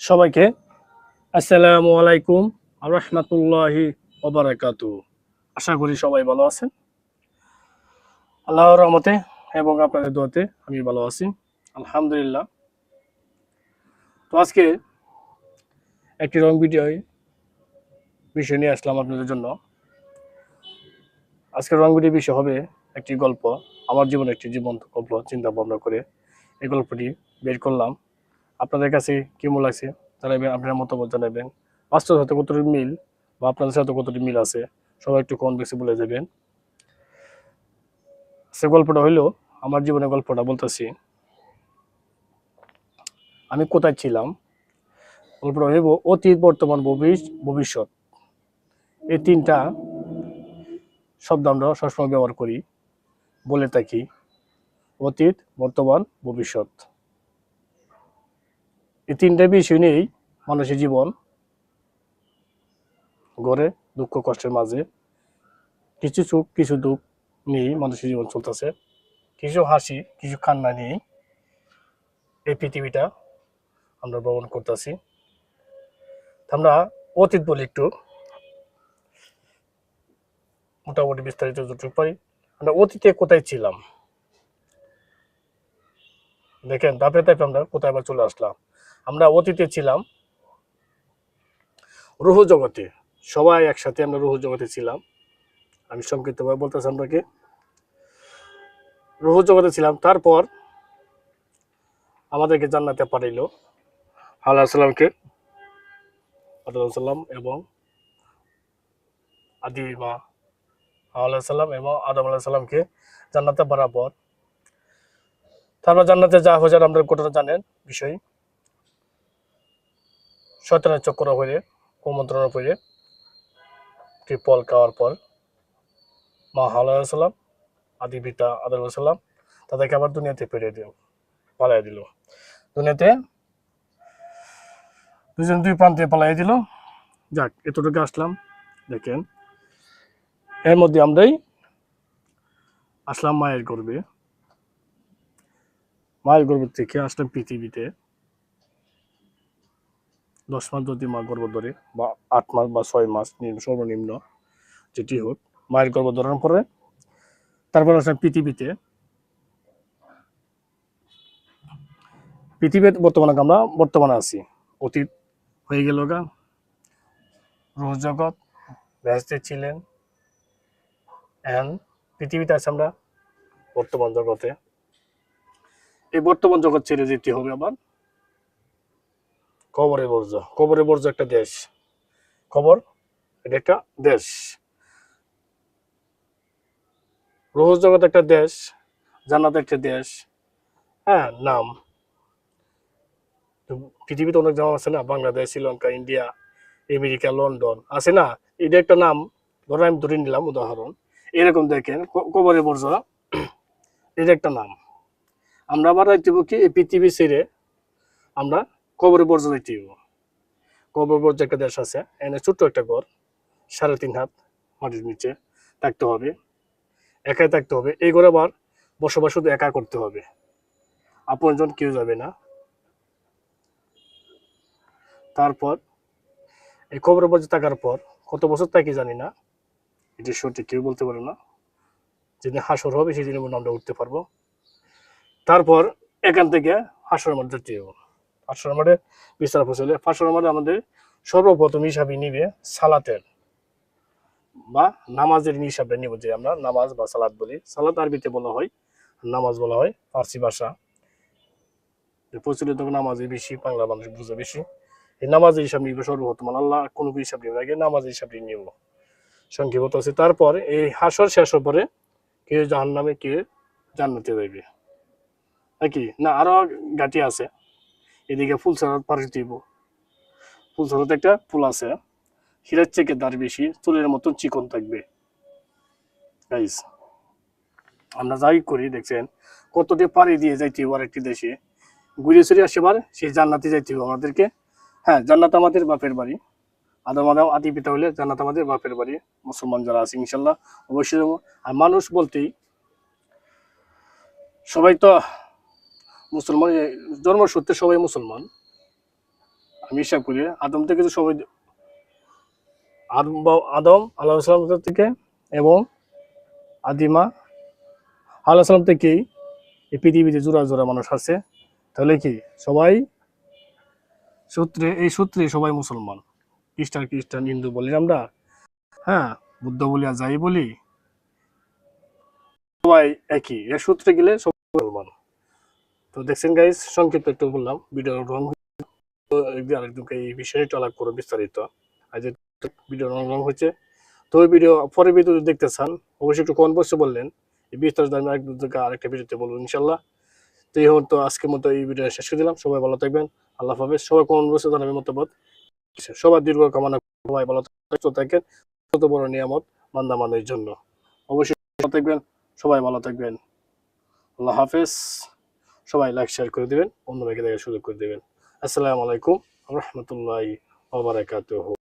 সবাইকে আসসালামু আলাইকুম রহমতুল্লাহি ওবরাকাতু আশা করি সবাই ভালো আছেন। আল্লাহর রহমতে এবং আপনাদের দোয়াতে আমি ভালো আছি। আলহামদুলিল্লাহ। তো আজকে একটি রং ভিডিও বিষয় নিয়ে আসলাম আপনাদের জন্য। আজকে রং ভিডিও বিষয় হবে একটি গল্প, আমার জীবনে একটি জীবন্ত গল্প, চিন্তা ভাবনা করে এই গল্পটি বের করলাম। আপনাদের কাছে কেমন লাগছে জানাবেন আপনার মতামত জানাবেন বাস্তব সাথে কতটি মিল বা আপনাদের সাথে কতটি মিল আছে, সবাই একটু কম বেশি বলে দেবেন সে গল্পটা হইল, আমার জীবনের গল্পটা বলতেছি, আমি কোথায় ছিলাম? গল্পটা হইব অতীত, বর্তমান, ভবিষ- ভবিষ্যৎ। এই তিনটা শব্দ আমরা সবসময় ব্যবহার করি, বলে থাকি, অতীত, বর্তমান, ভবিষ্যৎ। এই তিনটা বিষয় নিয়েই মানুষের জীবন, গড়ে, দুঃখ, কষ্টের মাঝে কিছু সুখ, কিছু দুঃখ নিয়েই মানুষের জীবন চলতেছে। কিছু হাসি, কিছু কান্না নিয়েই এই পৃথিবীটা আমরা ভ্রমণ করতেছি। আমরা অতীত বলি একটু। মোটামুটি বিস্তারিত যতটুকু পারি। আমরা অতীতে কোথায় ছিলাম? দেখেন, ধাপে ধাপে আমরা কোথায় আবার চলে আসলাম? আমরা অতীতে ছিলাম। রুহ জগতে, সবাই একসাথে আমরা রুহ জগতে ছিলাম। আমি সংক্ষিপ্তভাবে বলতেছি আপনাকে। রুহ জগতে ছিলাম, তারপর আমাদেরকে জান্নাতে পাঠাইলো। আল্লাহ সাল্লামকে সাল্লাম এবং আদি মা আল্লাহ সাল্লাম এবং আদম আল্লাহ সাল্লামকে জান্নাতে বরাবর তারপর জান্নাতে যা হয়ে আমরা ঘটনা জানেন? বিষয়। শয়তানের চক্র হয়ে কুমন্ত্রণা করে ট্রিপল খাওয়ার পর মা আলাইসাল্লাম আদি পিতা আদর সাল্লাম তাদেরকে আবার দুনিয়াতে পেরিয়ে দিল পালাই দিল। দুনিয়াতে দুজন দুই প্রান্তে পালাই দিল। যাক, এতটুকু আসলাম। দেখেন, এর মধ্যে আমরাই আসলাম মায়ের গর্বে মায়ের গর্ভ থেকে আসলাম পৃথিবীতে। দশ মাস যদি মা গর্ভ ধরে বা আট মাস বা ছয় মাস নিম্ন- সর্বনিম্ন যেটি হোক মায়ের গর্ভ ধরার পরে তারপর আসলাম পৃথিবীতে পৃথিবীতে বর্তমানে আমরা বর্তমানে আছি। অতীত হয়ে গেল গা। রোজ জগৎ, ব্যস্ত ছিলেন। পৃথিবীতে আছে আমরা বর্তমান জগতে। এই বর্তমান জগৎ ছেড়ে যেতে হবে আবার। কবরে বর্জ কবরে বর্জ একটা দেশ। খবর এটা একটা দেশ। রোজ জগৎ একটা দেশ, জান্নাত একটা দেশ। হ্যাঁ নাম। পৃথিবীতে অনেক জায়গা আছে না? Bangladesh, Sri Lanka, India, America, London. আছে না? এটা একটা নাম। ধরো আমি ধরে নিলাম উদাহরণ। এরকম দেখেন কবরে বর্জ এটা একটা নাম। আমরা আবার কি? এই পৃথিবী ছেড়ে আমরা কবরে বর্জ যাইতে হইব। কবর বর্জ একটা দেশ আছে, এনে ছোট্ট একটা ঘর, সাড়ে তিন হাত মাটির নিচে থাকতে হবে, একাই থাকতে হবে। এই ঘরে আবার বসবাস শুধু একা করতে হবে। আপনজন কেউ যাবে না। তারপর, এই কবর বর্জ থাকার পর কত বছর থাকি জানি না এটি সঠিক কেউ বলতে পারে না, যেদিন হাসর হবে মধ্যে আমরা উঠতে পারব। তারপর এখান থেকে হাসর মধ্যে যেতে হাসর মাঠে বিস্তার ফসলে হাসর মাঠে আমাদের সর্বপ্রথম হিসাবে নিবে সালাতের বা নামাজের হিসাবে নিব যে আমরা নামাজ বা সালাত বলি। সালাত আরবিতে বলা হয়, নামাজ বলা হয় ফার্সি ভাষা। প্রচলিত নামাজে বেশি, বাংলা মানুষ বুঝে বেশি। এই নামাজের হিসাব নিবে সর্বপ্রথম। আল্লাহ কোনো হিসাব নিবে আগে নামাজের হিসাব নিব। সংক্ষেপত আছে। তারপর এই হাসর শেষ পরে কেউ জাহান নামে কেউ জান্নাতে যাইবে? নাকি? না, আরও গাটি আছে। এদিকে ফুল ফুলসরাত পাড়ি দিব। ফুলসরাত একটা ফুল আছে। হীরার থেকে দাঁড় বেশি, চুলের মতন চিকন থাকবে। গাইস আমরা যাই করি, দেখছেন? কত কতটি পাড়ি দিয়ে যাইতে হবে আরেকটি দেশে। ঘুরে চুরে আসেবার সেই জান্নাতে যাইতে হবে আমাদেরকে। হ্যাঁ জান্নাত আমাদের বাপের বাড়ি। আদম আদম, আদি পিতা হলে জান্নাত আমাদের বাপের বাড়ি। মুসলমান যারা আছে, ইনশাল্লাহ অবশ্যই আর মানুষ বলতেই, সবাই তো মুসলমান জন্মসূত্রে সবাই মুসলমান। আমি হিসাব করি, আদম থেকে তো সবাই আদম আদম, আল্লাহ সালাম থেকে এবং আদিমা, আল্লাহ সালাম থেকেই এই পৃথিবীতে জোড়া জোড়া মানুষ আছে। তাহলে কি? সবাই সূত্রে, এই সূত্রে সবাই মুসলমান। খ্রিস্টান খ্রিস্টান, হিন্দু বলি আমরা। হ্যাঁ বুদ্ধ বলি আর যাই বলি, সবাই একই। এর সূত্রে গেলে সবাই মুসলমান। তো দেখছেন গাইজ সংক্ষিপ্ত একটু বললাম ভিডিও রং তো একদিন আরেকদিনকে এই বিষয়ে আলাপ করো বিস্তারিত। আজ ভিডিও রং রং হচ্ছে তো ওই ভিডিও পরে ভিডিও যদি দেখতে চান, অবশ্যই একটু কমেন্ট বক্সে বললেন। এই বিস্তারিত আমি আরেকদিন থেকে আরেকটা ভিডিওতে বলব ইনশাল্লাহ তো এই তো আজকের মতো এই ভিডিও শেষ করে দিলাম। সবাই ভালো থাকবেন, আল্লাহ হাফেজ। সবাই কোন বসে জানাবে মতামত। সবার দীর্ঘ কামনা সবাই ভালো থাকেন। কত বড় নিয়ামত মান্দা মানের জন্য। অবশ্যই ভালো থাকবেন, সবাই ভালো থাকবেন। আল্লাহ হাফেজ। সবাই লাইক শেয়ার করে দেবেন, অন্য ভাইকে দেখার সুযোগ করে দেবেন। আসসালামু আলাইকুম, রহমতুল্লাহ ওবরাকাতুহু